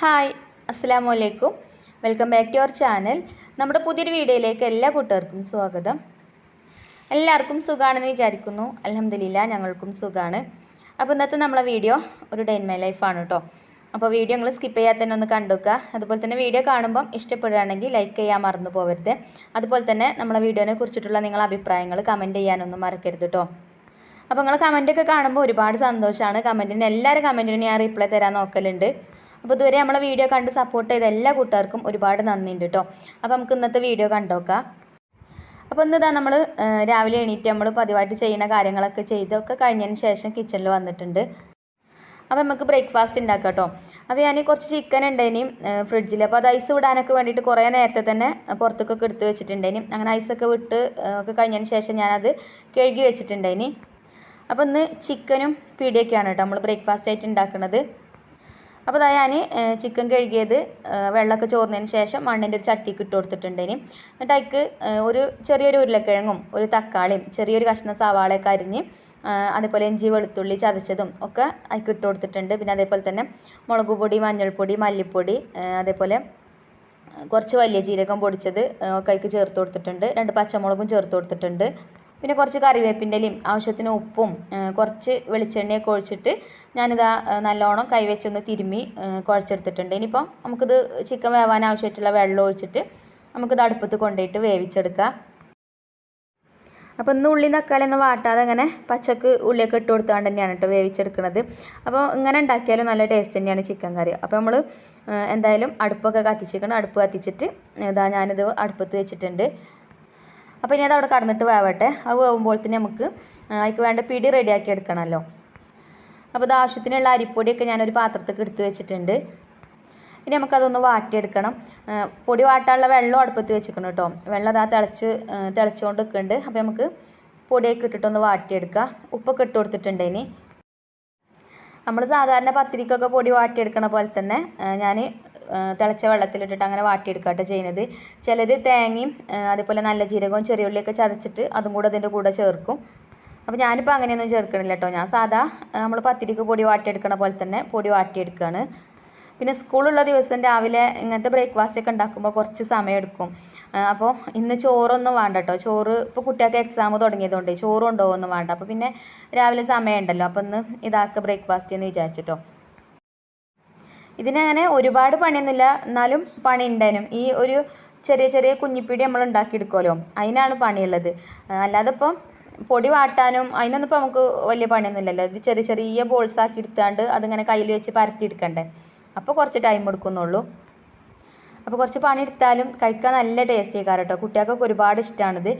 Hi അസ്സാം അലൈക്കും welcome back to our channel. നമ്മുടെ പുതിയൊരു വീഡിയോയിലേക്ക് എല്ലാ കൂട്ടുകാർക്കും സ്വാഗതം. എല്ലാവർക്കും സുഖമാണെന്ന് വിചാരിക്കുന്നു. അലഹമില്ല ഞങ്ങൾക്കും സുഖമാണ് അപ്പോൾ ഇന്നത്തെ നമ്മളെ വീഡിയോ ഒരു ഡേ ഇൻ മൈ ലൈഫാണ് കേട്ടോ അപ്പോൾ വീഡിയോ നിങ്ങൾ സ്കിപ്പ് ചെയ്യാതെ തന്നെ ഒന്ന് കണ്ടുവെക്കുക. അതുപോലെ തന്നെ വീഡിയോ കാണുമ്പം ഇഷ്ടപ്പെടുകയാണെങ്കിൽ ലൈക്ക് ചെയ്യാൻ മറന്നു പോകരുത് അതുപോലെ തന്നെ നമ്മളെ വീഡിയോനെ കുറിച്ചിട്ടുള്ള നിങ്ങളുടെ അഭിപ്രായങ്ങൾ കമന്റ് ചെയ്യാനൊന്നും മറക്കരുത് കേട്ടോ അപ്പോൾ നിങ്ങൾ കമന്റൊക്കെ കാണുമ്പോൾ ഒരുപാട് സന്തോഷമാണ്. കമന്റിന് എല്ലാവരും കമന്റിനും ഞാൻ റിപ്ലൈ തരാൻ നോക്കലുണ്ട്. അപ്പോൾ ഇതുവരെ നമ്മളെ വീഡിയോ കണ്ട് സപ്പോർട്ട് ചെയ്ത എല്ലാ കൂട്ടുകാർക്കും ഒരുപാട് നന്ദിയുണ്ട് കേട്ടോ അപ്പോൾ നമുക്ക് ഇന്നത്തെ വീഡിയോ കണ്ടോക്കാം. അപ്പോൾ ഇന്ന് ഇന്നിതാ നമ്മൾ രാവിലെ എണീറ്റ് നമ്മൾ പതിവായിട്ട് ചെയ്യുന്ന കാര്യങ്ങളൊക്കെ ചെയ്തൊക്കെ കഴിഞ്ഞതിന് ശേഷം കിച്ചണിൽ വന്നിട്ടുണ്ട്. അപ്പോൾ നമുക്ക് ബ്രേക്ക്ഫാസ്റ്റ് ഉണ്ടാക്കാം കേട്ടോ അപ്പോൾ ഞാൻ കുറച്ച് ചിക്കൻ ഉണ്ടേനും ഫ്രിഡ്ജിൽ അപ്പോൾ അത് ഐസ് വിടാനൊക്കെ വേണ്ടിയിട്ട് കുറേ നേരത്തെ തന്നെ പുറത്തൊക്കെ എടുത്ത് വെച്ചിട്ടുണ്ടേനും അങ്ങനെ ഐസൊക്കെ വിട്ട് ഒക്കെ കഴിഞ്ഞതിന് ശേഷം ഞാനത് കഴുകി വെച്ചിട്ടുണ്ടേനി അപ്പോൾ ഇന്ന് ചിക്കനും പീടിയൊക്കെയാണ് കേട്ടോ നമ്മൾ ബ്രേക്ക്ഫാസ്റ്റ് ആയിട്ട് ഉണ്ടാക്കുന്നത് അപ്പോൾ അതാ ഞാൻ ചിക്കൻ കഴുകിയത് വെള്ളമൊക്കെ ചോർന്നതിന് ശേഷം മണ്ണിന്റെ ഒരു ചട്ടിക്ക് ഇട്ട് കൊടുത്തിട്ടുണ്ടേനി എന്നിട്ട് അതിക്ക് ഒരു ചെറിയൊരു ഉരുളക്കിഴങ്ങും ഒരു തക്കാളിയും ചെറിയൊരു കഷ്ണം സവാളയൊക്കെ അരിഞ്ഞ് അതേപോലെ ഇഞ്ചി വെളുത്തുള്ളി ചതച്ചതും ഒക്കെ അതിക്ക് ഇട്ട് കൊടുത്തിട്ടുണ്ട്. പിന്നെ അതേപോലെ തന്നെ മുളക് പൊടി മഞ്ഞൾപ്പൊടി മല്ലിപ്പൊടി അതേപോലെ കുറച്ച് വലിയ ജീരകം പൊടിച്ചത് ഒക്കെ അതിക്ക് ചേർത്ത് കൊടുത്തിട്ടുണ്ട്. രണ്ട് പച്ചമുളകും ചേർത്ത് കൊടുത്തിട്ടുണ്ട്. പിന്നെ കുറച്ച് കറിവേപ്പിന്റെ ഇലയും ആവശ്യത്തിന് ഉപ്പും കുറച്ച് വെളിച്ചെണ്ണയൊക്കെ ഒഴിച്ചിട്ട് ഞാനിതാ നല്ലോണം കൈവച്ചൊന്ന് തിരുമ്മി കുഴച്ചെടുത്തിട്ടുണ്ട്. ഇനിയിപ്പോൾ നമുക്കിത് ചിക്കൻ വേവാൻ ആവശ്യമായിട്ടുള്ള വെള്ളം ഒഴിച്ചിട്ട് നമുക്കിത് അടുപ്പത്ത് കൊണ്ടുപോയിട്ട് വേവിച്ചെടുക്കാം. അപ്പോൾ ഇന്ന് ഉള്ളി തക്കാളി ഒന്നും വാട്ടാതെ അങ്ങനെ പച്ചക്ക് ഉള്ളിയൊക്കെ ഇട്ട് കൊടുത്തുകൊണ്ട് തന്നെയാണ് കേട്ടോ വേവിച്ചെടുക്കുന്നത് അപ്പോൾ ഇങ്ങനെ ഉണ്ടാക്കിയാലും നല്ല ടേസ്റ്റ് തന്നെയാണ് ചിക്കൻ കറി. അപ്പോൾ നമ്മൾ എന്തായാലും അടുപ്പൊക്കെ കത്തിച്ചിരിക്കണം. അടുപ്പ് കത്തിച്ചിട്ട് ഇതാ ഞാനിത് അടുപ്പത്ത് വെച്ചിട്ടുണ്ട്. അപ്പോൾ ഇനി അത് അവിടെ കടന്നിട്ട് വേവട്ടെ. അത് വേവുമ്പോൾ തന്നെ നമുക്ക് അതിക്ക് വേണ്ട പിടി റെഡിയാക്കി എടുക്കണമല്ലോ അപ്പോൾ ഇത് ആവശ്യത്തിനുള്ള അരിപ്പൊടിയൊക്കെ ഞാനൊരു പാത്രത്തേക്ക് എടുത്ത് വെച്ചിട്ടുണ്ട്. ഇനി നമുക്കതൊന്ന് വാട്ടിയെടുക്കണം. പൊടി വാട്ടാനുള്ള വെള്ളം അടുപ്പത്ത് വെച്ചിരിക്കണം കേട്ടോ. വെള്ളം അതാ തിളച്ച് തിളച്ചുകൊണ്ട് നിൽക്കുന്നുണ്ട്. അപ്പോൾ നമുക്ക് പൊടിയൊക്കെ ഇട്ടിട്ടൊന്ന് വാട്ടിയെടുക്കുക ഉപ്പൊക്കെ ഇട്ട് കൊടുത്തിട്ടുണ്ട് ഇനി. നമ്മൾ സാധാരണ പത്തിരിക്കൊക്കെ പൊടി വാട്ടിയെടുക്കണ പോലെ തന്നെ ഞാൻ തിളച്ച വെള്ളത്തിലിട്ടിട്ട് അങ്ങനെ വാട്ടിയെടുക്കാട്ടോ ചെയ്യുന്നത് ചിലർ തേങ്ങയും അതേപോലെ നല്ല ജീരകവും ചെറിയ ഉള്ളിയൊക്കെ ചതച്ചിട്ട് അതും കൂടെ അതിന്റെ കൂടെ ചേർക്കും. അപ്പോൾ ഞാനിപ്പോൾ അങ്ങനെയൊന്നും ചേർക്കണില്ല കേട്ടോ ഞാൻ സാധാ നമ്മൾ പത്തിരിക്ക് പൊടി വാട്ടിയെടുക്കണ പോലെ തന്നെ പൊടി വാട്ടിയെടുക്കുകയാണ് പിന്നെ സ്കൂളുള്ള ദിവസം രാവിലെ ഇങ്ങനത്തെ ബ്രേക്ക്ഫാസ്റ്റ് ഒക്കെ ഉണ്ടാക്കുമ്പോൾ കുറച്ച് സമയം എടുക്കും അപ്പോൾ ഇന്ന് ചോറൊന്നും വേണ്ട കേട്ടോ ചോറ് ഇപ്പോൾ കുട്ടികൾക്ക് എക്സാം തുടങ്ങിയതുകൊണ്ട് ചോറ് കൊണ്ടുപോകൊന്നും വേണ്ട. അപ്പോൾ പിന്നെ രാവിലെ സമയമുണ്ടല്ലോ. അപ്പോൾ ഇന്ന് ഇതാക്കുക ബ്രേക്ക്ഫാസ്റ്റ് എന്ന് വിചാരിച്ചിട്ടോ. ഇതിനങ്ങനെ ഒരുപാട് പണിയൊന്നുമില്ല. എന്നാലും പണി ഉണ്ടായിരുന്നു ഈ ഒരു ചെറിയ ചെറിയ കുഞ്ഞിപ്പിടി നമ്മൾ ഉണ്ടാക്കിയെടുക്കുമല്ലോ അതിനാണ് പണിയുള്ളത്. അല്ലാതെ ഇപ്പം പൊടി വാട്ടാനും അതിനൊന്നും ഇപ്പോൾ നമുക്ക് വലിയ പണിയൊന്നുമില്ലല്ലോ. ഇത് ചെറിയ ചെറിയ ബോൾസ് ആക്കി എടുത്താണ്ട് അതിങ്ങനെ കയ്യിൽ വെച്ച് പരത്തി എടുക്കണ്ടേ അപ്പോൾ കുറച്ച് ടൈം എടുക്കുന്നുള്ളൂ. അപ്പോൾ കുറച്ച് പണി എടുത്താലും കഴിക്കാൻ നല്ല ടേസ്റ്റ് ആയിക്കാർ കേട്ടോ കുട്ടികൾക്കൊക്കെ ഒരുപാട് ഇഷ്ടമാണിത്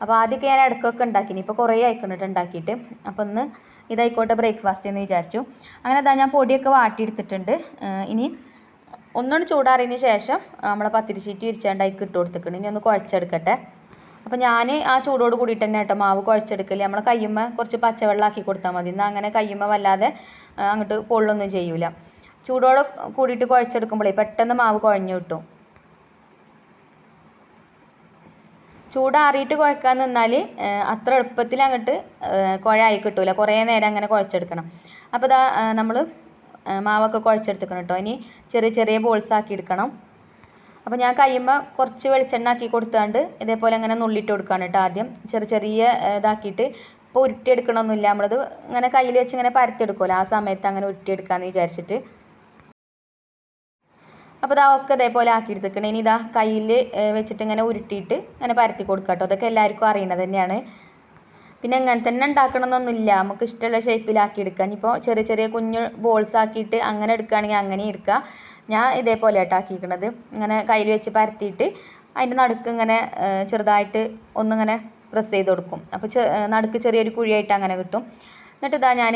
അപ്പോൾ ആദ്യമൊക്കെ ഞാൻ ഇടയ്ക്കൊക്കെ ഉണ്ടാക്കിനി. ഇപ്പോൾ കുറേ ആയിക്കണിട്ട് ഉണ്ടാക്കിയിട്ട്. അപ്പോൾ ഒന്ന് ഇതായിക്കോട്ടെ ബ്രേക്ക്ഫാസ്റ്റ് എന്ന് വിചാരിച്ചു. അങ്ങനെ ഞാൻ പൊടിയൊക്കെ വാട്ടിയെടുത്തിട്ടുണ്ട്. ഇനി ഒന്നൊന്ന് ചൂടാറിയതിന് ശേഷം നമ്മളെ പത്തിരി ഷീറ്റ് വിരിച്ചാണ്ട് അതിക്ക് ഇട്ട് കൊടുത്തിട്ടുണ്ട് ഇനി ഒന്ന് കുഴച്ചെടുക്കട്ടെ. അപ്പോൾ ഞാൻ ആ ചൂടോട് കൂടിയിട്ട് തന്നെ കേട്ടോ മാവ് കുഴച്ചെടുക്കൽ. നമ്മളെ കയ്യുമ്മ കുറച്ച് പച്ചവെള്ളം ആക്കി കൊടുത്താൽ മതി. എന്നാൽ അങ്ങനെ കയ്യുമ്മ വല്ലാതെ അങ്ങോട്ട് പൊള്ളൊന്നും ചെയ്യൂല. ചൂടോടെ കൂടിയിട്ട് കുഴച്ചെടുക്കുമ്പോഴേ പെട്ടെന്ന് മാവ് കുഴഞ്ഞു കിട്ടും. ചൂടാറിയിട്ട് കുഴക്കാൻ നിന്നാൽ അത്ര എളുപ്പത്തിൽ അങ്ങോട്ട് കുഴയായി കിട്ടില്ല കുറേ നേരം അങ്ങനെ കുഴച്ചെടുക്കണം. അപ്പോൾ ഇതാ നമ്മൾ മാവൊക്കെ കുഴച്ചെടുത്തിക്കണം കേട്ടോ ഇനി ചെറിയ ചെറിയ ബോൾസ് ആക്കി എടുക്കണം. അപ്പോൾ ഞാൻ കഴിയുമ്പോൾ കുറച്ച് വെളിച്ചെണ്ണ ആക്കി കൊടുത്താണ്ട് ഇതേപോലെ അങ്ങനെ നുള്ളിട്ട് കൊടുക്കുകയാണ് കേട്ടോ ആദ്യം. ചെറിയ ചെറിയ ഇതാക്കിയിട്ട് ഇപ്പോൾ ഉരുട്ടിയെടുക്കണമൊന്നുമില്ല നമ്മളത് ഇങ്ങനെ കയ്യിൽ വെച്ച് ഇങ്ങനെ പരത്തിയെടുക്കുമല്ലോ ആ സമയത്ത് അങ്ങനെ ഉരുട്ടിയെടുക്കാമെന്ന് വിചാരിച്ചിട്ട്. അപ്പോൾ ഇതാ ഒക്കെ ഇതേപോലെ ആക്കിയെടുത്തേക്കണം ഇനി ഇതാ കയ്യിൽ വെച്ചിട്ട് ഇങ്ങനെ ഉരുട്ടിയിട്ട് ഇങ്ങനെ പരത്തി കൊടുക്കുക കേട്ടോ അതൊക്കെ എല്ലാവർക്കും അറിയണത് തന്നെയാണ്. പിന്നെ ഇങ്ങനെ തന്നെ ഉണ്ടാക്കണമെന്നൊന്നുമില്ല നമുക്ക് ഇഷ്ടമുള്ള ഷേപ്പിലാക്കി എടുക്കാം. ഇനിയിപ്പോൾ ചെറിയ ചെറിയ കുഞ്ഞു ബോൾസ് ആക്കിയിട്ട് അങ്ങനെ എടുക്കുകയാണെങ്കിൽ അങ്ങനെ എടുക്കുക ഞാൻ ഇതേപോലെ ആയിട്ട് ആക്കിയിരിക്കണത്. ഇങ്ങനെ കയ്യിൽ വെച്ച് പരത്തിയിട്ട് അതിന്റെ നടുക്ക് ഇങ്ങനെ ചെറുതായിട്ട് ഒന്നിങ്ങനെ പ്രസ് ചെയ്ത് കൊടുക്കും. അപ്പോൾ നടുക്ക് ചെറിയൊരു കുഴിയായിട്ട് അങ്ങനെ കിട്ടും. എന്നിട്ട് ഇതാ ഞാൻ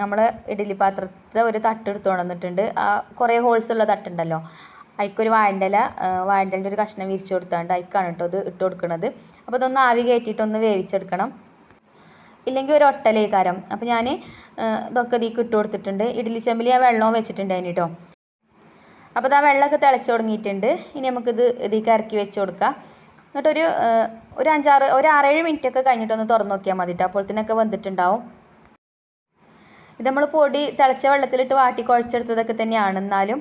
നമ്മൾ ഇഡ്ഡലി പാത്രത്തെ ഒരു തട്ട് എടുത്തു കൊണ്ടുവന്നിട്ടുണ്ട്. ആ കുറേ ഹോൾസ് ഉള്ള തട്ടുണ്ടല്ലോ. അതിക്കൊരു വാഴന്റെ ഇല വാഴന്റെ ഒരു കഷ്ണം വിരിച്ചു കൊടുത്താണ്ട് അതിക്കാണ് കേട്ടോ ഇത് ഇട്ട് കൊടുക്കുന്നത് അപ്പോൾ ഇതൊന്ന് ആവി കയറ്റിയിട്ടൊന്ന് വേവിച്ചെടുക്കണം. ഇല്ലെങ്കിൽ ഒരു ഒട്ടലേക്കാരം. അപ്പോൾ ഞാൻ ഇതൊക്കെ ഇതിക്ക് ഇട്ട് കൊടുത്തിട്ടുണ്ട്. ഇഡ്ഡലി ചെമ്പിൽ ആ വെള്ളവും വെച്ചിട്ടുണ്ട് അതിന് കേട്ടോ അപ്പോൾ ആ വെള്ളമൊക്കെ തിളച്ച് തുടങ്ങിയിട്ടുണ്ട്. ഇനി നമുക്കിത് ഇതിലേക്ക് ഇറക്കി വെച്ച് കൊടുക്കാം. എന്നിട്ടൊരു ഒരു അഞ്ചാറ് ഒരു ആറേഴ് മിനിറ്റൊക്കെ കഴിഞ്ഞിട്ടൊന്ന് തുറന്നു നോക്കിയാൽ മതി കേട്ടോ അപ്പോഴത്തേനൊക്കെ വന്നിട്ടുണ്ടാവും ഇത് നമ്മൾ പൊടി തിളച്ച വെള്ളത്തിലിട്ട് വാട്ടി കുഴച്ചെടുത്തതൊക്കെ തന്നെയാണ്. എന്നാലും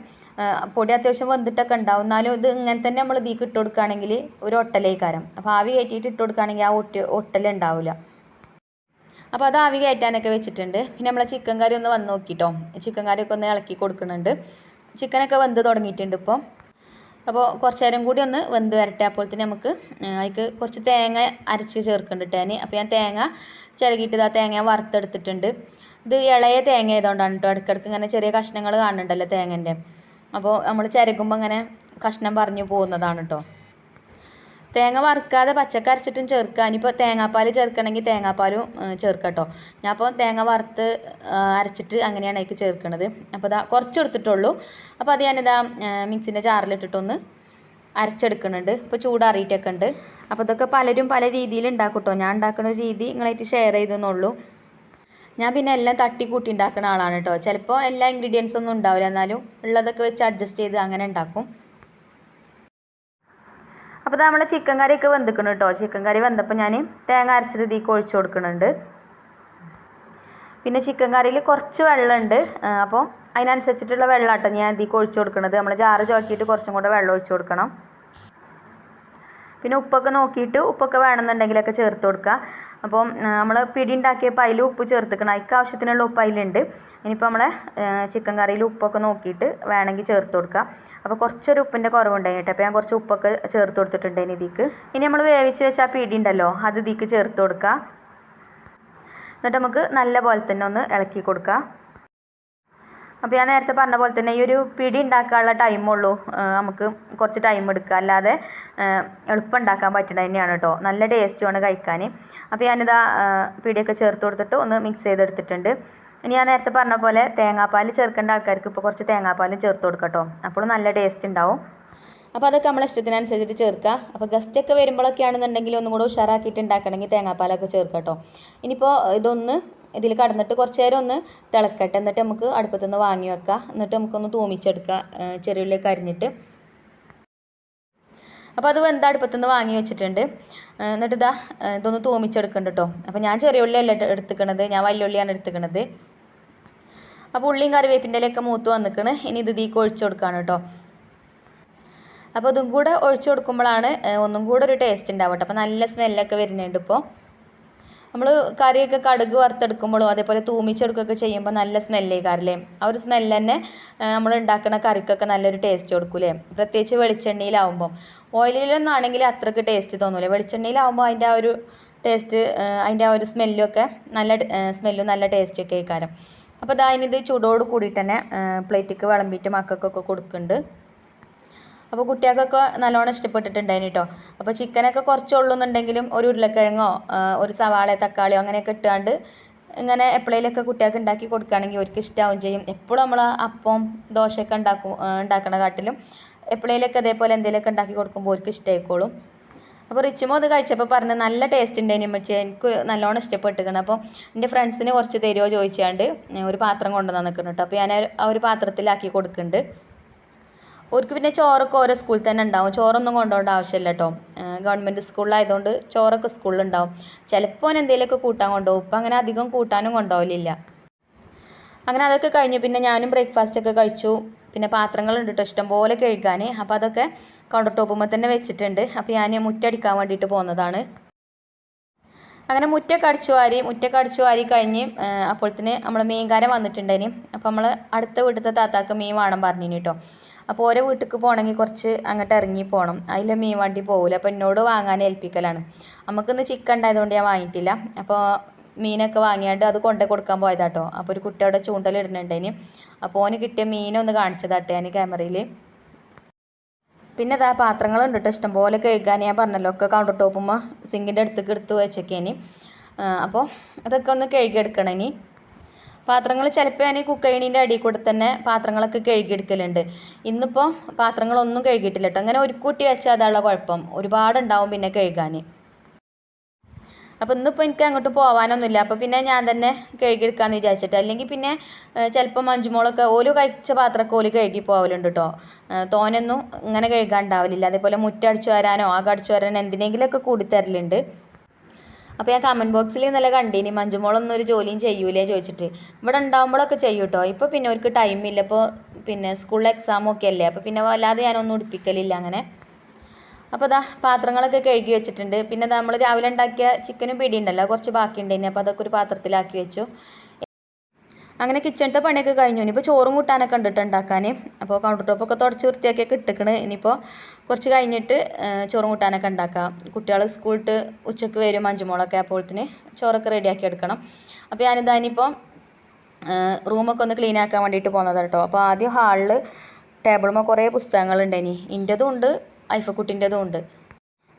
പൊടി അത്യാവശ്യം വെന്തിട്ടൊക്കെ ഉണ്ടാവും. എന്നാലും ഇത് ഇങ്ങനെ തന്നെ നമ്മൾ ഇതിലേക്ക് ഇട്ട് കൊടുക്കുകയാണെങ്കിൽ ഒരു ഒട്ടലേക്കാരം. അപ്പോൾ ആവി കയറ്റിയിട്ട് ഇട്ട് കൊടുക്കുകയാണെങ്കിൽ ആ ഒട്ടി ഒട്ടലുണ്ടാവില്ല അപ്പോൾ അത് ആവി കയറ്റാനൊക്കെ വെച്ചിട്ടുണ്ട്. പിന്നെ നമ്മളെ ചിക്കൻ കറി ഒന്ന് വന്ന് നോക്കിട്ടോ. ചിക്കൻ കറിയൊക്കെ ഒന്ന് ഇളക്കി കൊടുക്കുന്നുണ്ട്. ചിക്കനൊക്കെ വെന്ത് തുടങ്ങിയിട്ടുണ്ട് ഇപ്പോൾ അപ്പോൾ കുറച്ച് നേരം കൂടി ഒന്ന് വെന്ത് വരട്ടെ. അപ്പോൾ തന്നെ നമുക്ക് അതിക്ക് കുറച്ച് തേങ്ങ അരച്ച് ചേർക്കുന്നുണ്ട് ഇട്ടേന്. അപ്പോൾ ഞാൻ തേങ്ങ ചിരകിയിട്ട് ആ തേങ്ങ വറുത്തെടുത്തിട്ടുണ്ട്. ഇത് ഇളയ തേങ്ങ ആയതുകൊണ്ടാണ് കേട്ടോ ഇടയ്ക്കിടയ്ക്ക് ഇങ്ങനെ ചെറിയ കഷ്ണങ്ങൾ കാണുന്നുണ്ടല്ലോ തേങ്ങന്റെ. അപ്പോൾ നമ്മൾ ചിരകുമ്പോൾ ഇങ്ങനെ കഷ്ണം പറഞ്ഞു പോകുന്നതാണ് കേട്ടോ തേങ്ങ വറുക്കാതെ പച്ചക്കരച്ചിട്ടും ചേർക്കുക. ഇനിയിപ്പോൾ തേങ്ങാപ്പാൽ ചേർക്കണമെങ്കിൽ തേങ്ങാപ്പാലും ചേർക്കാം കേട്ടോ ഞാൻ അപ്പോൾ തേങ്ങ വറുത്ത് അരച്ചിട്ട് അങ്ങനെയാണ് അതിലേക്ക് ചേർക്കണത്. അപ്പോൾ ഇതാ കുറച്ച് എടുത്തിട്ടുള്ളൂ അപ്പോൾ അത് ഞാനിതാ മിക്സിന്റെ ജാറിലിട്ടിട്ടൊന്ന് അരച്ചെടുക്കുന്നുണ്ട് ഇപ്പോൾ ചൂടാറിയിട്ടൊക്കെ ഉണ്ട്. അപ്പോൾ ഇതൊക്കെ പലരും പല രീതിയിൽ ഉണ്ടാക്കും കേട്ടോ ഞാൻ ഉണ്ടാക്കുന്ന രീതി നിങ്ങളായിട്ട് ഷെയർ ചെയ്തെന്നുള്ളൂ. ഞാൻ പിന്നെ എല്ലാം തട്ടി കൂട്ടി ഉണ്ടാക്കുന്ന ആളാണ് കേട്ടോ ചിലപ്പോൾ എല്ലാ ഇൻഗ്രീഡിയൻസ് ഒന്നും ഉണ്ടാവില്ല. എന്നാലും ഉള്ളതൊക്കെ വെച്ച് അഡ്ജസ്റ്റ് ചെയ്ത് അങ്ങനെ ഉണ്ടാക്കും. അപ്പോൾ നമ്മൾ ചിക്കൻ കറിയൊക്കെ വെന്തിക്കണം കേട്ടോ ചിക്കൻ കറി വെന്തപ്പോൾ ഞാൻ തേങ്ങ അരച്ചത് ഇതിലേക്ക് ഒഴിച്ചു കൊടുക്കുന്നുണ്ട്. പിന്നെ ചിക്കൻ കറിയിൽ കുറച്ച് വെള്ളമുണ്ട്. അപ്പോൾ അതിനനുസരിച്ചിട്ടുള്ള വെള്ളം ഞാൻ ഇതിലേക്ക് ഒഴിച്ചു കൊടുക്കുന്നത് നമ്മൾ ജാറ് ചോക്കിയിട്ട് കുറച്ചും കൂടെ വെള്ളം ഒഴിച്ചു കൊടുക്കണം. പിന്നെ ഉപ്പൊക്കെ നോക്കിയിട്ട് ഉപ്പൊക്കെ വേണമെന്നുണ്ടെങ്കിലൊക്കെ ചേർത്ത് കൊടുക്കുക. അപ്പം നമ്മൾ പിടി ഉണ്ടാക്കിയപ്പോൾ അതിൽ ഉപ്പ് ചേർത്തിക്കണം. അതിക്ക് ആവശ്യത്തിനുള്ള ഉപ്പ് അതിലുണ്ട്. ഇനിയിപ്പോൾ നമ്മളെ ചിക്കൻ കറിയിൽ ഉപ്പൊക്കെ നോക്കിയിട്ട് വേണമെങ്കിൽ ചേർത്ത് കൊടുക്കുക. അപ്പോൾ കുറച്ചൊരു ഉപ്പിന്റെ കുറവുണ്ടായിട്ട് അപ്പോൾ ഞാൻ കുറച്ച് ഉപ്പൊക്കെ ചേർത്ത് കൊടുത്തിട്ടുണ്ടായിരുന്നു ഇതിക്ക്. ഇനി നമ്മൾ വേവിച്ച് വെച്ച ആ പിടി ഉണ്ടല്ലോ അത് ഇതിക്ക് ചേർത്ത് കൊടുക്കുക. എന്നിട്ട് നമുക്ക് നല്ല പോലെ തന്നെ ഒന്ന് ഇളക്കി കൊടുക്കുക. അപ്പോൾ ഞാൻ നേരത്തെ പറഞ്ഞ പോലെ തന്നെ ഈ ഒരു പിടി ഉണ്ടാക്കാനുള്ള ടൈമുള്ളൂ നമുക്ക് കുറച്ച് ടൈം എടുക്കുക. അല്ലാതെ എളുപ്പം ഉണ്ടാക്കാൻ പറ്റുന്നത് തന്നെയാണ് കേട്ടോ നല്ല ടേസ്റ്റുമാണ് കഴിക്കാൻ അപ്പോൾ ഞാനിതാ പിടിയൊക്കെ ചേർത്ത് കൊടുത്തിട്ട് ഒന്ന് മിക്സ് ചെയ്തെടുത്തിട്ടുണ്ട്. ഇനി ഞാൻ നേരത്തെ പറഞ്ഞ പോലെ തേങ്ങാപ്പാൽ ചേർക്കേണ്ട ആൾക്കാർക്ക് ഇപ്പോൾ കുറച്ച് തേങ്ങാപ്പാലും ചേർത്ത് കൊടുക്കാം കേട്ടോ അപ്പോൾ നല്ല ടേസ്റ്റ് ഉണ്ടാവും. അപ്പോൾ അതൊക്കെ നമ്മളെ ഇഷ്ടത്തിനനുസരിച്ചിട്ട് ചേർക്കുക. അപ്പോൾ ഗസ്റ്റൊക്കെ വരുമ്പോഴൊക്കെ ആണെന്നുണ്ടെങ്കിൽ ഒന്നും കൂടെ ഉഷാറാക്കിയിട്ട് ഉണ്ടാക്കണമെങ്കിൽ തേങ്ങാപ്പാലൊക്കെ ചേർക്കാം കേട്ടോ ഇനിയിപ്പോൾ ഇതൊന്ന് ഇതിൽ കടന്നിട്ട് കുറച്ച് നേരം ഒന്ന് തിളക്കട്ടെ. എന്നിട്ട് നമുക്ക് അടുപ്പത്തു നിന്ന് വാങ്ങി വെക്കാം. എന്നിട്ട് നമുക്കൊന്ന് തൂമിച്ചെടുക്കുക ചെറിയ ചെറിയുള്ളിയൊക്കെ അരിഞ്ഞിട്ട് അപ്പോൾ അത് വെന്ത അടുപ്പത്തു നിന്ന് വാങ്ങി വെച്ചിട്ടുണ്ട്. എന്നിട്ട് ഇതാ ഇതൊന്ന് തൂമിച്ചെടുക്കുന്നുണ്ട് കേട്ടോ അപ്പോൾ ഞാൻ ചെറിയ ഉള്ളിയല്ല എടുത്തുക്കണത്. ഞാൻ വലിയ ഉള്ളിയാണ് എടുത്തിക്കണത്. അപ്പോൾ ഉള്ളിയും കറിവേപ്പിന്റെ ഇലയൊക്കെ മൂത്ത് വന്നിക്കണ്. ഇനി ഇത് തീക്ക് ഒഴിച്ചു കൊടുക്കുകയാണ് കേട്ടോ അപ്പോൾ ഇതും കൂടെ ഒഴിച്ചു കൊടുക്കുമ്പോഴാണ് ഒന്നും കൂടെ ഒരു ടേസ്റ്റ് ഉണ്ടാവട്ടെ. അപ്പോൾ നല്ല സ്മെല്ലൊക്കെ വരുന്നുണ്ട് ഇപ്പോൾ നമ്മൾ കറിയൊക്കെ കടുക് വറുത്തെടുക്കുമ്പോഴും അതേപോലെ തൂമിച്ചെടുക്കുകയൊക്കെ ചെയ്യുമ്പോൾ നല്ല സ്മെല്ലേ സ്മെല്ലേക്കാറില്ലേ ആ ഒരു സ്മെല്ല് തന്നെ നമ്മൾ ഉണ്ടാക്കുന്ന കറിക്കൊക്കെ നല്ലൊരു ടേസ്റ്റ് കൊടുക്കൂലേ? പ്രത്യേകിച്ച് വെളിച്ചെണ്ണയിലാവുമ്പം. ഓയിലിലൊന്നാണെങ്കിൽ അത്രയ്ക്ക് ടേസ്റ്റ് തോന്നൂലേ. വെളിച്ചെണ്ണയിലാവുമ്പോൾ അതിന്റെ ആ ഒരു ടേസ്റ്റ് അതിന്റെ ആ ഒരു സ്മെല്ലും ഒക്കെ നല്ല സ്മെല്ലും നല്ല ടേസ്റ്റും ഒക്കെ കാരം അപ്പോൾ ഇത് ചൂടോട് കൂടിയിട്ട് തന്നെ പ്ലേറ്റിക്ക് വിളമ്പിയിട്ട് മക്കൾക്കൊക്കെ കൊടുക്കുന്നുണ്ട്. അപ്പോൾ കുട്ടികൾക്കൊക്കെ നല്ലോണം ഇഷ്ടപ്പെട്ടിട്ടുണ്ടായിന് കേട്ടോ അപ്പോൾ ചിക്കനൊക്കെ കുറച്ച് ഉള്ളുന്നുണ്ടെങ്കിലും ഒരു ഉരുളക്കിഴങ്ങോ ഒരു സവാള തക്കാളിയോ അങ്ങനെയൊക്കെ ഇട്ടാണ്ട് ഇങ്ങനെ എപ്പോഴേലൊക്കെ കുട്ടികൾക്ക് ഉണ്ടാക്കി കൊടുക്കുകയാണെങ്കിൽ അവർക്ക് ഇഷ്ടമാവും ചെയ്യും. എപ്പോഴും നമ്മൾ അപ്പം ദോശയൊക്കെ ഉണ്ടാക്കും ഉണ്ടാക്കണ കാട്ടിലും എപ്പോഴേലൊക്കെ അതേപോലെ എന്തെങ്കിലുമൊക്കെ ഉണ്ടാക്കി കൊടുക്കുമ്പോൾ അവർക്ക് ഇഷ്ടമായിക്കോളും അപ്പോൾ റിച്ചുമോ അത് കഴിച്ചപ്പോൾ പറഞ്ഞ് നല്ല ടേസ്റ്റ് ഉണ്ടായിന് പക്ഷേ എനിക്ക് നല്ലോണം ഇഷ്ടപ്പെട്ടിരിക്കണം അപ്പോൾ എന്റെ ഫ്രണ്ട്സിന് കുറച്ച് തരുമോ ചോദിച്ചാണ്ട് ഒരു പാത്രം കൊണ്ടുവന്ന് നിൽക്കുന്നു കേട്ടോ അപ്പോൾ ഞാൻ ആ ഒരു പാത്രത്തിലാക്കി കൊടുക്കുന്നുണ്ട്. അവർക്ക് പിന്നെ ചോറൊക്കെ ഓരോ സ്കൂളിൽ തന്നെ ഉണ്ടാവും. ചോറൊന്നും കൊണ്ടുപോകേണ്ട ആവശ്യമില്ല കേട്ടോ ഗവൺമെന്റ് സ്കൂളിലായതുകൊണ്ട് ചോറൊക്കെ സ്കൂളിലുണ്ടാവും ചിലപ്പോൾ എന്തെങ്കിലുമൊക്കെ കൂട്ടാൻ കൊണ്ടുപോകും ഇപ്പം അങ്ങനെ അധികം കൂട്ടാനും കൊണ്ടുപോകലില്ല അങ്ങനെ അതൊക്കെ കഴിഞ്ഞ് പിന്നെ ഞാനും ബ്രേക്ക്ഫാസ്റ്റ് ഒക്കെ കഴിച്ചു. പിന്നെ പാത്രങ്ങളുണ്ട് ഇഷ്ടം പോലെ കഴുകാൻ അപ്പോൾ അതൊക്കെ കൗണ്ടർ ടോപ്പുമ്പോൾ തന്നെ വെച്ചിട്ടുണ്ട്. അപ്പോൾ ഞാൻ മുറ്റടിക്കാൻ വേണ്ടിയിട്ട് പോകുന്നതാണ് അങ്ങനെ മുറ്റൊക്കെ അടിച്ചു വാരി മുറ്റൊക്കെ അടിച്ചു വാരി കഴിഞ്ഞ് അപ്പോഴത്തേന് നമ്മളെ മീൻകാരൻ വന്നിട്ടുണ്ടേനി അപ്പോൾ നമ്മൾ അടുത്ത വീട്ടിലത്തെ താത്താക്ക് മീൻ വേണം പറഞ്ഞിനി കേട്ടോ അപ്പോൾ ഓരോ വീട്ടിലേക്ക് പോകണമെങ്കിൽ കുറച്ച് അങ്ങോട്ട് ഇറങ്ങി പോകണം അതിൽ മീൻ വണ്ടി പോകില്ല അപ്പോൾ എന്നോട് വാങ്ങാൻ ഏൽപ്പിക്കലാണ്. നമുക്കിന്ന് ചിക്കൻ ഉണ്ടായതുകൊണ്ട് ഞാൻ വാങ്ങിയിട്ടില്ല അപ്പോൾ മീനൊക്കെ വാങ്ങിയാണ്ട് അത് കൊണ്ടേ കൊടുക്കാൻ പോയതാട്ടോ. അപ്പോൾ ഒരു കുട്ടി അവിടെ ചൂണ്ടലിടുന്നുണ്ടേന് അപ്പോൾ ഓന് കിട്ടിയ മീനൊന്ന് കാണിച്ചതാട്ടെ ഞാൻ ക്യാമറയിൽ പിന്നെ അതാ പാത്രങ്ങളുണ്ട് കേട്ടോ ഇഷ്ടംപോലെ കഴുകാൻ ഞാൻ പറഞ്ഞല്ലോ. ഒക്കെ കൗണ്ടർ ടോപ്പുമ്പോൾ സിങ്കിന്റെ അടുത്തേക്ക് എടുത്ത് വെച്ചേക്കേനി. അപ്പോൾ അതൊക്കെ ഒന്ന് കഴുകിയെടുക്കണം ഇനി. പാത്രങ്ങൾ ചിലപ്പോൾ ഞാൻ കുക്ക് ചെയ്യണീന്റെ അടിയിൽ കൂടെ തന്നെ പാത്രങ്ങളൊക്കെ കഴുകിയെടുക്കലുണ്ട്. ഇന്നിപ്പോൾ പാത്രങ്ങളൊന്നും കഴുകിയിട്ടില്ല കേട്ടോ അങ്ങനെ ഒരു കൂട്ടി വെച്ചാൽ അതാണുള്ള കുഴപ്പം. ഒരുപാടുണ്ടാവും പിന്നെ കഴുകാൻ അപ്പോൾ ഇന്നിപ്പോൾ എനിക്ക് അങ്ങോട്ട് പോകാനൊന്നുമില്ല അപ്പോൾ പിന്നെ ഞാൻ തന്നെ കഴുകിയെടുക്കാമെന്ന് വിചാരിച്ചിട്ട്. അല്ലെങ്കിൽ പിന്നെ ചിലപ്പോൾ മഞ്ചുമോളൊക്കെ ഓൽ കഴിച്ച പാത്രമൊക്കെ ഓൽ കഴുകി പോകലുണ്ട് കേട്ടോ തോനൊന്നും ഇങ്ങനെ കഴുകാൻ ഉണ്ടാവില്ല അതേപോലെ മുറ്റടിച്ചു വരാനോ ആകെ അടിച്ചു വരാനോ എന്തിനെങ്കിലുമൊക്കെ കൂടി തരലുണ്ട്. അപ്പോൾ ഞാൻ കമന്റ് ബോക്സിൽ ഇന്നലെ കണ്ടീനി മഞ്ജുമോളൊന്നും ഒരു ജോലിയും ചെയ്യൂലേ ചോദിച്ചിട്ട്. ഇവിടെ ഉണ്ടാകുമ്പോഴൊക്കെ ചെയ്യും കേട്ടോ ഇപ്പോൾ പിന്നെ അവർക്ക് ടൈമില്ല ഇപ്പോൾ പിന്നെ സ്കൂളിൽ എക്സാമൊക്കെ അല്ലേ? അപ്പോൾ പിന്നെ വല്ലാതെ ഞാനൊന്നും ഉടുപ്പിക്കലില്ല അങ്ങനെ. അപ്പോൾ അതാ പാത്രങ്ങളൊക്കെ കഴുകി വെച്ചിട്ടുണ്ട്. പിന്നെ നമ്മൾ രാവിലെ ഉണ്ടാക്കിയ ചിക്കനും പിടി ഉണ്ടല്ലോ കുറച്ച് ബാക്കിയുണ്ടായിരുന്നു അപ്പോൾ അതൊക്കെ ഒരു പാത്രത്തിലാക്കി വെച്ചു. അങ്ങനെ കിച്ചണത്തെ പണിയൊക്കെ കഴിഞ്ഞു. ഇനിയിപ്പോൾ ചോറും കൂട്ടാനൊക്കെ ഉണ്ടിട്ട് ഉണ്ടാക്കാൻ അപ്പോൾ കൗണ്ടർ ടോപ്പൊക്കെ തുടച്ച് വൃത്തിയാക്കിയൊക്കെ ഇട്ടിക്കണ് ഇനിയിപ്പോൾ കുറച്ച് കഴിഞ്ഞിട്ട് ചോറും കൂട്ടാനൊക്കെ ഉണ്ടാക്കാം. കുട്ടികൾ സ്കൂളിട്ട് ഉച്ചയ്ക്ക് വരും അഞ്ചുമോളൊക്കെ അപ്പോഴത്തിന് ചോറൊക്കെ റെഡിയാക്കി എടുക്കണം. അപ്പോൾ ഞാനിതാ ഇനിയിപ്പോൾ റൂമൊക്കെ ഒന്ന് ക്ലീൻ ആക്കാൻ വേണ്ടിയിട്ട് പോകുന്നത് കേട്ടോ അപ്പോൾ ആദ്യം ഹാളിൽ ടേബിളുമ്പോൾ കുറേ പുസ്തകങ്ങളുണ്ടായിനി ഇന്റെതും ഉണ്ട് ഐഫക്കുട്ടിന്റെതും ഉണ്ട്.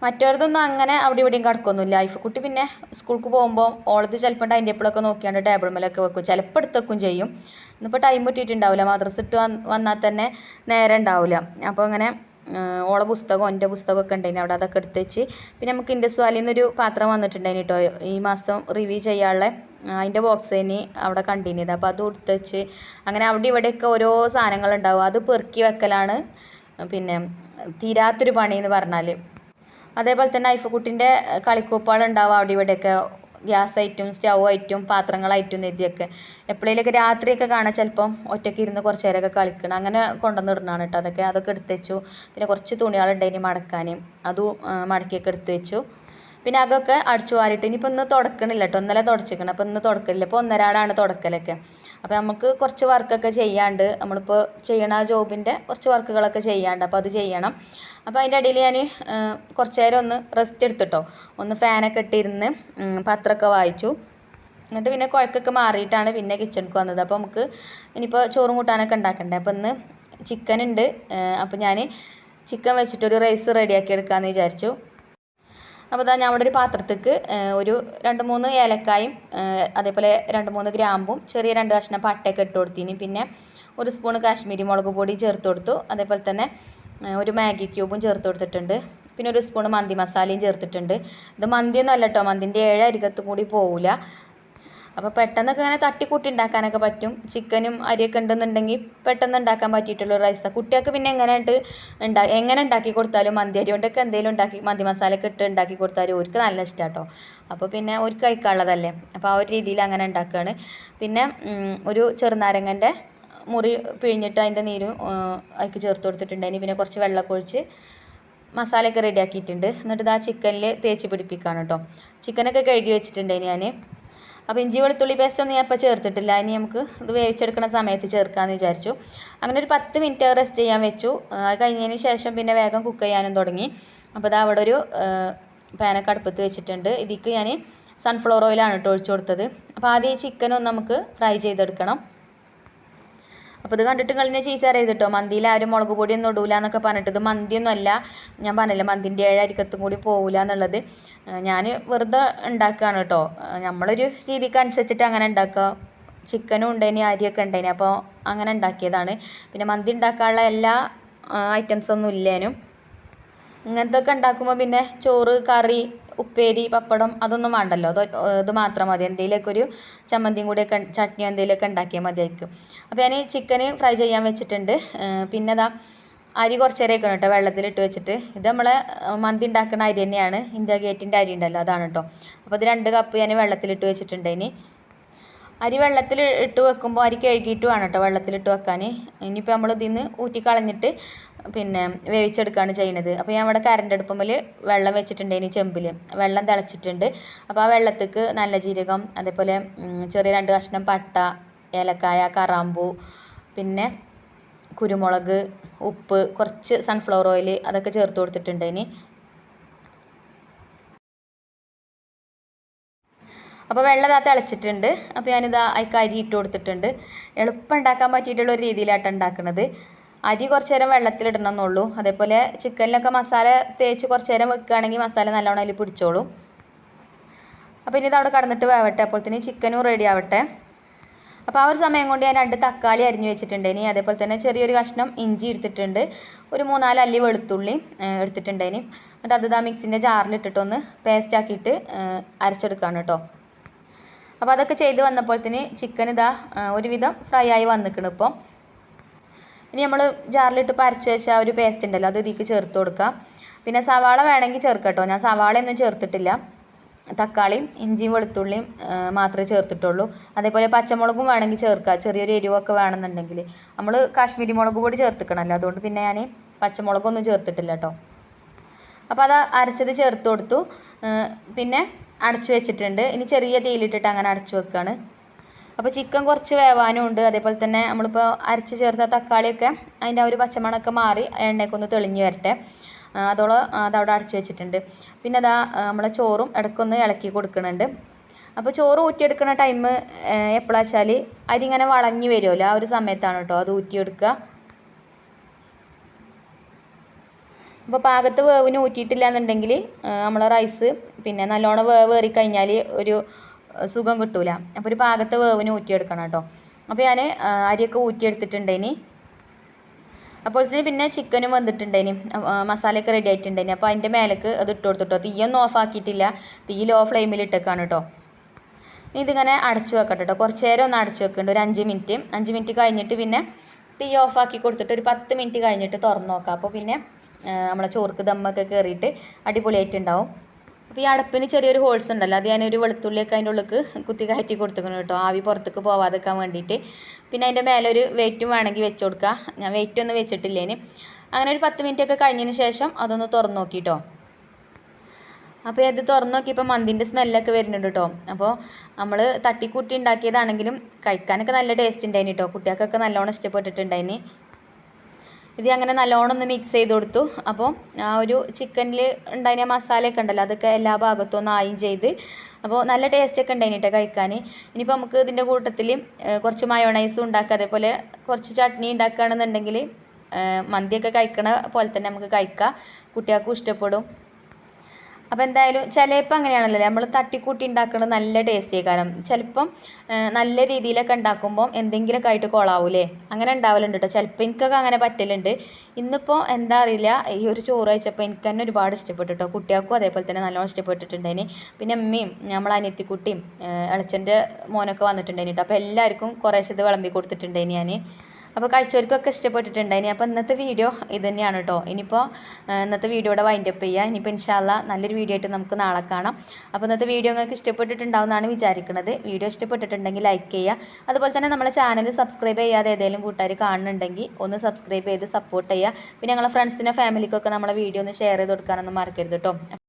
മറ്റവരതൊന്നും അങ്ങനെ അവിടെ ഇവിടെയും കിടക്കൊന്നുമില്ല. ഐഫക്കുട്ടി പിന്നെ സ്കൂൾക്ക് പോകുമ്പോൾ ഓളത്ത് ചിലപ്പോൾ ടൈം ടേബിളൊക്കെ നോക്കിയാണ്ട് ടേബിൾ മേലൊക്കെ വെക്കും. ചിലപ്പോൾ എടുത്തേക്കും ചെയ്യും. ഇന്നിപ്പോൾ ടൈം കിട്ടിയിട്ടുണ്ടാവില്ല. മദ്രസ ഇട്ട് വന്നാൽ തന്നെ നേരെ ഉണ്ടാവില്ല. അപ്പോൾ അങ്ങനെ ഓളെ പുസ്തകം എന്റെ പുസ്തകമൊക്കെ ഉണ്ടായിന് അവിടെ അതൊക്കെ എടുത്ത് വെച്ച് പിന്നെ നമുക്ക് ഇന്റെ സ്വാലിൽ നിന്നൊരു പാത്രം വന്നിട്ടുണ്ടായിന് കേട്ടോ ഈ മാസം റിവ്യൂ ചെയ്യാനുള്ള അതിന്റെ ബോക്സ് ഇനി അവിടെ കണ്ടിന്യത് അപ്പോൾ അത് എടുത്ത് വെച്ച് അങ്ങനെ അവിടെ ഇവിടെയൊക്കെ ഓരോ സാധനങ്ങളുണ്ടാവും. അത് പെറുക്കി വെക്കലാണ് പിന്നെ തീരാത്തൊരു പണി എന്ന് പറഞ്ഞാൽ അതേപോലെ തന്നെ ഐഫക്കുട്ടിന്റെ കളിക്കോപ്പുകൾ ഉണ്ടാവും അവിടെ ഇവിടെയൊക്കെ. ഗ്യാസ് ഐറ്റും സ്റ്റൗ ഐറ്റും പാത്രങ്ങളായിട്ടും നെതിയൊക്കെ എപ്പോഴേലൊക്കെ രാത്രിയൊക്കെ കാണാൻ ചിലപ്പം ഒറ്റയ്ക്ക് ഇരുന്ന് കുറച്ച് നേരമൊക്കെ കളിക്കണം. അങ്ങനെ കൊണ്ടുവന്ന് ഇടുന്നതാണ് കേട്ടോ അതൊക്കെ അതൊക്കെ എടുത്ത് വെച്ചു പിന്നെ കുറച്ച് തുണികളുണ്ടായിനി മടക്കാൻ. അതും മടക്കിയൊക്കെ എടുത്ത് വെച്ചു പിന്നെ അതൊക്കെ അടിച്ചു വാരിട്ട് ഇനിയിപ്പോൾ ഇന്ന് തുടക്കണില്ല കേട്ടോ ഇന്നലെ തുടച്ചിക്കണം അപ്പോൾ ഇന്ന് തുടക്കലില്ല. ഇപ്പോൾ ഒന്നരാടാണ് തുടക്കലൊക്കെ. അപ്പോൾ നമുക്ക് കുറച്ച് വർക്കൊക്കെ ചെയ്യാണ്ട് നമ്മളിപ്പോൾ ചെയ്യണ ആ ജോബിന്റെ കുറച്ച് വർക്കുകളൊക്കെ ചെയ്യാണ്ട് അപ്പോൾ അത് ചെയ്യണം. അപ്പോൾ അതിന്റെ ഇടയിൽ ഞാൻ കുറച്ച് നേരം ഒന്ന് റെസ്റ്റ് എടുത്തിട്ടോ. ഒന്ന് ഫാനൊക്കെ ഇട്ടിരുന്ന് പത്രമൊക്കെ വായിച്ചു. എന്നിട്ട് പിന്നെ കുഴക്കൊക്കെ മാറിയിട്ടാണ് പിന്നെ കിച്ചണിക്ക് വന്നത്. അപ്പോൾ നമുക്ക് ഇനിയിപ്പോൾ ചോറും കൂട്ടാനൊക്കെ ഉണ്ടാക്കണ്ടേ? അപ്പോൾ ഇന്ന് ചിക്കൻ ഉണ്ട്. അപ്പോൾ ഞാൻ ചിക്കൻ വെച്ചിട്ടൊരു റൈസ് റെഡിയാക്കി എടുക്കാമെന്ന് വിചാരിച്ചു. അപ്പോൾ ഇതാ ഞാൻ അവിടെ ഒരു പാത്രത്തേക്ക് ഒരു രണ്ട് മൂന്ന് ഏലക്കായും അതേപോലെ രണ്ട് മൂന്ന് ഗ്രാമ്പും ചെറിയ രണ്ട് കഷ്ണം പട്ടയൊക്കെ ഇട്ട് കൊടുത്തിന്. പിന്നെ ഒരു സ്പൂൺ കാശ്മീരി മുളക് പൊടി ചേർത്ത് കൊടുത്തു. അതേപോലെ തന്നെ ഒരു മാഗി ക്യൂബും ചേർത്ത് കൊടുത്തിട്ടുണ്ട്. പിന്നെ ഒരു സ്പൂൺ മന്തി മസാലയും ചേർത്തിട്ടുണ്ട്. ഇത് മന്തിയൊന്നും അല്ല കേട്ടോ മന്തിന്റെ ഏഴ് അരികത്തും കൂടി പോവില്ല അപ്പോൾ പെട്ടെന്നൊക്കെ ഇങ്ങനെ തട്ടിക്കൂട്ടി ഉണ്ടാക്കാനൊക്കെ പറ്റും. ചിക്കനും അരിയൊക്കെ ഉണ്ടെന്നുണ്ടെങ്കിൽ പെട്ടെന്ന് ഉണ്ടാക്കാൻ പറ്റിയിട്ടുള്ള റൈസാണ് കുട്ടികൾക്ക് പിന്നെ എങ്ങനെയായിട്ട് ഉണ്ടാ എങ്ങനെ ഉണ്ടാക്കി കൊടുത്താലും മന്തി അരി കൊണ്ടൊക്കെ എന്തെങ്കിലും ഉണ്ടാക്കി മന്തി മസാലയൊക്കെ ഇട്ട് ഉണ്ടാക്കി കൊടുത്താലും അവർക്ക് നല്ല ഇഷ്ടമാണ് കേട്ടോ അപ്പോൾ പിന്നെ ഒരു കഴിക്കാനുള്ളതല്ലേ. അപ്പോൾ ആ ഒരു രീതിയിൽ അങ്ങനെ ഉണ്ടാക്കുകയാണ് പിന്നെ ഒരു ചെറുനാരങ്ങന്റെ മുറി പിഴിഞ്ഞിട്ട് അതിന്റെ നീരും അതിക്ക് ചേർത്ത് കൊടുത്തിട്ടുണ്ടായിന് പിന്നെ കുറച്ച് വെള്ളമൊക്കെ ഒഴിച്ച് മസാലയൊക്കെ റെഡിയാക്കിയിട്ടുണ്ട് എന്നിട്ട് ആ ചിക്കനിൽ തേച്ച് പിടിപ്പിക്കുകയാണ് കേട്ടോ ചിക്കനൊക്കെ കഴുകി വെച്ചിട്ടുണ്ട് ഞാൻ അപ്പോൾ ഇഞ്ചി വെളുത്തുള്ളി പേസ്റ്റ് ഒന്നും ഞാൻ ഇപ്പോൾ ചേർത്തിട്ടില്ല. ഇനി നമുക്ക് ഇത് വേവിച്ചെടുക്കുന്ന സമയത്ത് ചേർക്കാമെന്ന് വിചാരിച്ചു. അങ്ങനെ ഒരു പത്ത് മിനിറ്റ് റെസ്റ്റ് ചെയ്യാൻ വെച്ചു. അത് കഴിഞ്ഞതിന് ശേഷം പിന്നെ വേഗം കുക്ക് ചെയ്യാനും തുടങ്ങി. അപ്പോൾ ഇതാ അവിടെ ഒരു പാനൊക്കെ അടുപ്പത്ത് വെച്ചിട്ടുണ്ട്. ഇതിക്ക് ഞാൻ സൺഫ്ലവർ ഓയിലാണ് കേട്ടോ ഒഴിച്ചു കൊടുത്തത്. അപ്പോൾ ആദ്യം ഈ ചിക്കനൊന്ന് നമുക്ക് ഫ്രൈ ചെയ്തെടുക്കണം. അപ്പോൾ ഇത് കണ്ടിട്ട് കളിഞ്ഞ ചീത്ത അറിയത് കേട്ടോ മന്തിയിൽ ആരും മുളക് പൊടിയൊന്നും ഇടൂല എന്നൊക്കെ പറഞ്ഞിട്ട് ഇത് മന്തിയൊന്നുമല്ല ഞാൻ പറഞ്ഞില്ല മന്തിന്റെ ഏഴ് അരിക്കത്തും കൂടി പോകില്ല എന്നുള്ളത്. ഞാൻ വെറുതെ ഉണ്ടാക്കുകയാണ് കേട്ടോ നമ്മളൊരു രീതിക്ക് അനുസരിച്ചിട്ട് അങ്ങനെ ഉണ്ടാക്കുക ചിക്കനും ഉണ്ടായിനി അരിയൊക്കെ ഉണ്ടായിനി അപ്പോൾ അങ്ങനെ ഉണ്ടാക്കിയതാണ് പിന്നെ മന്തി ഉണ്ടാക്കാനുള്ള എല്ലാ ഐറ്റംസൊന്നും ഇല്ലേനും. ഇങ്ങനത്തെ ഒക്കെ ഉണ്ടാക്കുമ്പോൾ പിന്നെ ചോറ് കറി ഉപ്പേരി പപ്പടം അതൊന്നും വേണ്ടല്ലോ. ഇത് മാത്രം മതി. എന്തെങ്കിലുമൊക്കെ ഒരു ചമ്മന്തിയും കൂടിയൊക്കെ ചട്നിയോ എന്തെങ്കിലുമൊക്കെ ഉണ്ടാക്കിയാൽ മതിയായിരിക്കും. അപ്പോൾ ഞാൻ ചിക്കൻ ഫ്രൈ ചെയ്യാൻ വെച്ചിട്ടുണ്ട്. പിന്നെ അതാ അരി കുറച്ച് നേരം കേട്ടോ. വെള്ളത്തിലിട്ട് വെച്ചിട്ട്. ഇത് നമ്മൾ മന്തി ഉണ്ടാക്കുന്ന അരി തന്നെയാണ്. ഇന്ത്യ ഗേറ്റിന്റെ അരി ഉണ്ടല്ലോ അതാണ് കേട്ടോ. അപ്പോൾ ഇത് രണ്ട് കപ്പ് ഞാൻ വെള്ളത്തിലിട്ട് വെച്ചിട്ടുണ്ട് ഇനി. അരി വെള്ളത്തിൽ ഇട്ട് വെക്കുമ്പോൾ അരി കഴുകിയിട്ട് വേണം കേട്ടോ വെള്ളത്തിലിട്ട് വെക്കാൻ. ഇനിയിപ്പോൾ നമ്മൾ ഇതിൽ നിന്ന് ഊറ്റി കളഞ്ഞിട്ട് പിന്നെ വേവിച്ചെടുക്കുകയാണ് ചെയ്യുന്നത്. അപ്പോൾ ഞാൻ ഇവിടെ കരണ്ട് അടുപ്പമ്മൽ വെള്ളം വെച്ചിട്ടുണ്ട് ഇനി ചെമ്പിൽ വെള്ളം തിളച്ചിട്ടുണ്ട്. അപ്പോൾ ആ വെള്ളത്തേക്ക് നല്ല ജീരകം അതേപോലെ ചെറിയ രണ്ട് കഷ്ണം പട്ട ഏലക്കായ കറാമ്പൂ പിന്നെ കുരുമുളക് ഉപ്പ് കുറച്ച് സൺഫ്ലവർ ഓയിൽ അതൊക്കെ ചേർത്ത് കൊടുത്തിട്ടുണ്ട് ഇനി. അപ്പോൾ വെള്ളം ഇതാ തിളച്ചിട്ടുണ്ട്. അപ്പോൾ ഞാനിതാ അതിക്ക് അരി ഇട്ട് കൊടുത്തിട്ടുണ്ട്. എളുപ്പം ഉണ്ടാക്കാൻ പറ്റിയിട്ടുള്ള ഒരു രീതിയിലാട്ടോ ഉണ്ടാക്കുന്നത് അരി കുറച്ച് നേരം വെള്ളത്തിലിടണം എന്നുള്ളൂ അതേപോലെ ചിക്കനിലൊക്കെ മസാല തേച്ച് കുറച്ച് നേരം വെക്കുകയാണെങ്കിൽ മസാല നല്ലോണം അതിൽ പിടിച്ചോളും. അപ്പോൾ ഇനി ഇത് അവിടെ കടന്നിട്ട് വേവട്ടെ. അപ്പോൾ തന്നെ ചിക്കനും റെഡി ആവട്ടെ. അപ്പോൾ ആ ഒരു സമയം കൊണ്ട് ഞാൻ രണ്ട് തക്കാളി അരിഞ്ഞു വെച്ചിട്ടുണ്ട്. ഇനി അതേപോലെ തന്നെ ചെറിയൊരു കഷ്ണം ഇഞ്ചി എടുത്തിട്ടുണ്ട്. ഒരു മൂന്നാൽ അല്ലി വെളുത്തുള്ളി എടുത്തിട്ടുണ്ട് ഇനി. എന്നിട്ട് അത് ഇതാ മിക്സിന്റെ ജാറിലിട്ടിട്ടൊന്ന് പേസ്റ്റ് ആക്കിയിട്ട് അരച്ചെടുക്കുകയാണ് കേട്ടോ. അപ്പോൾ അതൊക്കെ ചെയ്ത് വന്നപ്പോൾ തന്നെ ചിക്കൻ ഇതാ ഒരുവിധം ഫ്രൈ ആയി വന്നിക്കണം ഇപ്പം. ഇനി നമ്മൾ ജാറിലിട്ട് പരച്ച് വെച്ച ആ ഒരു പേസ്റ്റ് ഉണ്ടല്ലോ അത് ഇതിലേക്ക് ചേർത്ത് കൊടുക്കാം. പിന്നെ സവാള വേണമെങ്കിൽ ചേർക്കാം കേട്ടോ. ഞാൻ സവാളയൊന്നും ചേർത്തിട്ടില്ല. തക്കാളിയും ഇഞ്ചിയും വെളുത്തുള്ളിയും മാത്രമേ ചേർത്തിട്ടുള്ളൂ. അതേപോലെ പച്ചമുളകും വേണമെങ്കിൽ ചേർക്കുക ചെറിയൊരു എരിവൊക്കെ വേണമെന്നുണ്ടെങ്കിൽ. നമ്മൾ കാശ്മീരി മുളക് പൊടി ചേർത്തിക്കണമല്ലോ. അതുകൊണ്ട് പിന്നെ ഞാൻ പച്ചമുളകൊന്നും ചേർത്തിട്ടില്ല കേട്ടോ. അപ്പോൾ അത് അരച്ചത് ചേർത്ത് കൊടുത്തു. പിന്നെ അടച്ചു വെച്ചിട്ടുണ്ട്. ഇനി ചെറിയ തീയിലിട്ടിട്ട് അങ്ങനെ അടച്ചു വെക്കുകയാണ് അപ്പോൾ ചിക്കൻ കുറച്ച് വേവാനും ഉണ്ട്. അതേപോലെ തന്നെ നമ്മളിപ്പോൾ അരച്ച് ചേർത്ത തക്കാളിയൊക്കെ അതിന്റെ ആ ഒരു പച്ചമണമൊക്കെ മാറി എണ്ണയൊക്കെ ഒന്ന് തെളിഞ്ഞ് വരട്ടെ. അതോളം അതവിടെ അടച്ചു വെച്ചിട്ടുണ്ട്. പിന്നെ അതാ നമ്മളെ ചോറും ഇടയ്ക്കൊന്ന് ഇളക്കി കൊടുക്കുന്നുണ്ട്. അപ്പോൾ ചോറ് ഊറ്റിയെടുക്കുന്ന ടൈം എപ്പോഴാ വെച്ചാൽ അരി ഇങ്ങനെ വളഞ്ഞ് വരുമല്ലോ ആ ഒരു സമയത്താണ് കേട്ടോ അത് ഊറ്റിയെടുക്കുക. അപ്പോൾ പാകത്ത് വേവിന് ഊറ്റിയിട്ടില്ല എന്നുണ്ടെങ്കിൽ നമ്മളെ റൈസ് പിന്നെ നല്ലോണം വേവ് കഴിഞ്ഞാൽ ഒരു സുഖം കിട്ടൂല. അപ്പോൾ ഒരു പാകത്തെ വേവിന് ഊറ്റിയെടുക്കണം കേട്ടോ. അപ്പോൾ ഞാൻ അരിയൊക്കെ ഊറ്റിയെടുത്തിട്ടുണ്ടേനി. അപ്പോൾ തന്നെ പിന്നെ ചിക്കനും വന്നിട്ടുണ്ടേനി. മസാലയൊക്കെ റെഡി ആയിട്ടുണ്ടേനി. അപ്പോൾ അതിന്റെ മേലേക്ക് അത് ഇട്ട് കൊടുത്തിട്ടോ. തീയൊന്നും ഓഫ് ആക്കിയിട്ടില്ല. തീ ലോ ഫ്ലെയിമിൽ ഇട്ടേക്കാണ് കേട്ടോ ഇനി ഇതിങ്ങനെ അടച്ചു വെക്കട്ടെ കേട്ടോ കുറച്ച് നേരം ഒന്ന് അടച്ചു വെക്കുന്നുണ്ട് ഒരു അഞ്ച് മിനിറ്റ് അഞ്ച് മിനിറ്റ് കഴിഞ്ഞിട്ട് പിന്നെ തീ ഓഫ് ആക്കി കൊടുത്തിട്ട് ഒരു പത്ത് മിനിറ്റ് കഴിഞ്ഞിട്ട് തുറന്ന് നോക്കാം. അപ്പോൾ പിന്നെ നമ്മളെ ചോർക്ക് ദമ്മൊക്കെ കയറിയിട്ട് അടിപൊളിയായിട്ടുണ്ടാവും. അപ്പോൾ ഈ അടപ്പിന് ചെറിയൊരു ഹോൾസ് ഉണ്ടല്ലോ അത് ഞാനൊരു വെളുത്തുള്ളിയൊക്കെ അതിന്റെ ഉള്ളിൽ കുത്തി കയറ്റി കൊടുത്തിക്കണം കേട്ടോ. ആവി പുറത്തേക്ക് പോവാതെക്കാൻ വേണ്ടിയിട്ട്. പിന്നെ അതിന്റെ മേലെ ഒരു വെയിറ്റും വേണമെങ്കിൽ വെച്ച് കൊടുക്കുക ഞാൻ വെയിറ്റ് ഒന്നും വെച്ചിട്ടില്ലേന് അങ്ങനെ ഒരു പത്ത് മിനിറ്റ് ഒക്കെ കഴിഞ്ഞതിന് ശേഷം അതൊന്ന് നോക്കി നോക്കിട്ടോ അപ്പോൾ ഇത് തുറന്നു നോക്കിയപ്പോൾ മന്തിന്റെ സ്മെല്ലൊക്കെ വരുന്നുണ്ട് കേട്ടോ. അപ്പോൾ നമ്മൾ തട്ടിക്കൂട്ടി ഉണ്ടാക്കിയതാണെങ്കിലും കഴിക്കാനൊക്കെ നല്ല ടേസ്റ്റ് ഉണ്ടായിന് കേട്ടോ. കുട്ടികൾക്കൊക്കെ നല്ലോണം ഇഷ്ടപ്പെട്ടിട്ടുണ്ടായിന്. ഇത് അങ്ങനെ നല്ലോണം ഒന്ന് മിക്സ് ചെയ്ത് കൊടുത്തു. അപ്പോൾ ആ ഒരു ചിക്കനിൽ ഉണ്ടായിരുന്ന മസാലയൊക്കെ ഉണ്ടല്ലോ അതൊക്കെ എല്ലാ ഭാഗത്തും ഒന്ന് ആയും ചെയ്ത്. അപ്പോൾ നല്ല ടേസ്റ്റൊക്കെ ഉണ്ടായിന് കേട്ടോ കഴിക്കാൻ ഇനിയിപ്പോൾ നമുക്ക് ഇതിന്റെ കൂട്ടത്തിൽ കുറച്ച് മയോണൈസും ഉണ്ടാക്കുക അതേപോലെ കുറച്ച് ചട്നി ഉണ്ടാക്കുകയാണെന്നുണ്ടെങ്കിൽ മന്തിയൊക്കെ കഴിക്കണ പോലെ തന്നെ നമുക്ക് കഴിക്കാം. കുട്ടികൾക്കും ഇഷ്ടപ്പെടും. അപ്പോൾ എന്തായാലും ചിലപ്പോൾ അങ്ങനെയാണല്ലോ നമ്മൾ തട്ടിക്കൂട്ടി ഉണ്ടാക്കുന്നത് നല്ല ടേസ്റ്റ് കാരണം ചിലപ്പം നല്ല രീതിയിലൊക്കെ ഉണ്ടാക്കുമ്പോൾ എന്തെങ്കിലുമൊക്കെ ആയിട്ട് കൊളാവൂലേ അങ്ങനെ ഉണ്ടാവലുണ്ട് കേട്ടോ ചിലപ്പോൾ എനിക്കൊക്കെ അങ്ങനെ പറ്റലുണ്ട്. ഇന്നിപ്പോൾ എന്താ അറിയില്ല ഈ ഒരു ചോറ് വെച്ചപ്പോൾ എനിക്ക് തന്നെ ഒരുപാട് ഇഷ്ടപ്പെട്ടു കേട്ടോ കുട്ടികൾക്കും അതേപോലെ തന്നെ നല്ലോണം ഇഷ്ടപ്പെട്ടിട്ടുണ്ടായിന്. പിന്നെ അമ്മയും നമ്മളെ അനിയത്തിക്കുട്ടിയും ഇളച്ചന്റെ മോനൊക്കെ വന്നിട്ടുണ്ടായിന് കേട്ടോ അപ്പോൾ എല്ലാവർക്കും കുറേശ്ശത് വിളമ്പി കൊടുത്തിട്ടുണ്ടായിന് ഞാൻ അപ്പോൾ കഴിച്ചവർക്കൊക്കെ ഇഷ്ടപ്പെട്ടിട്ടുണ്ടായിനി അപ്പോൾ ഇന്നത്തെ വീഡിയോ ഇത് തന്നെയാണ് കേട്ടോ ഇനിയിപ്പോൾ ഇന്നത്തെ വീഡിയോയുടെ വൈൻഡപ്പ് ചെയ്യുക ഇനിയിപ്പോൾ ഇൻഷാല്ല നല്ലൊരു വീഡിയോ ആയിട്ട് നമുക്ക് നാളെ കാണാം. അപ്പോൾ ഇന്നത്തെ വീഡിയോ നിങ്ങൾക്ക് ഇഷ്ടപ്പെട്ടിട്ടുണ്ടാവുമെന്നാണ് വിചാരിക്കുന്നത്. വീഡിയോ ഇഷ്ടപ്പെട്ടിട്ടുണ്ടെങ്കിൽ ലൈക്ക് ചെയ്യുക. അതുപോലെ തന്നെ നമ്മളെ ചാനൽ സബ്സ്ക്രൈബ് ചെയ്യാതെ ഏതെങ്കിലും കൂട്ടുകാർ കാണുന്നുണ്ടെങ്കിൽ ഒന്ന് സബ്സ്ക്രൈബ് ചെയ്ത് സപ്പോർട്ട് ചെയ്യുക. പിന്നെ ഞങ്ങളെ ഫ്രണ്ട്സിനോ ഫാമിലിക്കൊക്കെ നമ്മളെ വീഡിയോ ഒന്ന് ഷെയർ ചെയ്ത് കൊടുക്കാനൊന്നും മറക്കരുത് കേട്ടോ